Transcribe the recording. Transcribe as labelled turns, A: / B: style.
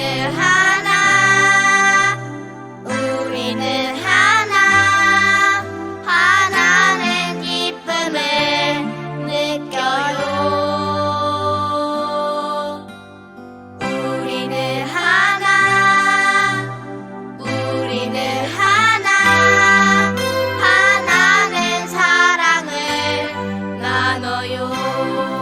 A: 하나 우리는 하나 하나는 기쁨을 느껴요. 우리는 하나 우리는 하나 하나는 사랑을 나눠요.